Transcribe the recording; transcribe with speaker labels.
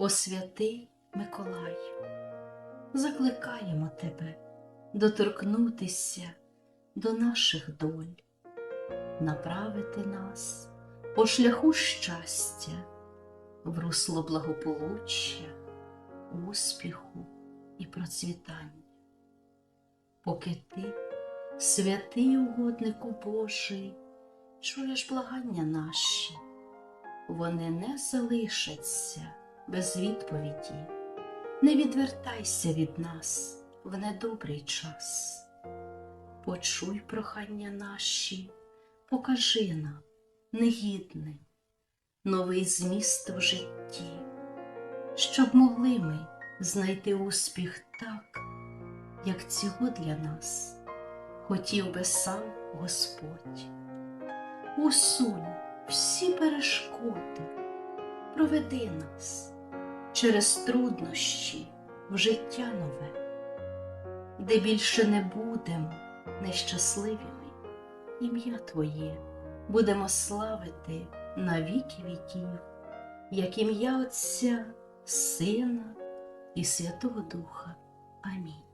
Speaker 1: О святий Миколаю, закликаємо тебе доторкнутися до наших доль, направити нас по шляху щастя, в русло благополуччя, успіху і процвітання. Поки ти, святий угоднику Божий, чуєш благання наші, вони не залишаться без відповіді. Не відвертайся від нас в недобрий час. Почуй прохання наші, покажи нам, негідним, новий зміст в житті, щоб могли ми знайти успіх так, як цього для нас хотів би сам Господь. Усунь всі перешкоди, проведи нас через труднощі в життя нове, де більше не будемо нещасливими, ім'я Твоє будемо славити на віки віків, як ім'я Отця, Сина і Святого Духа. Амінь.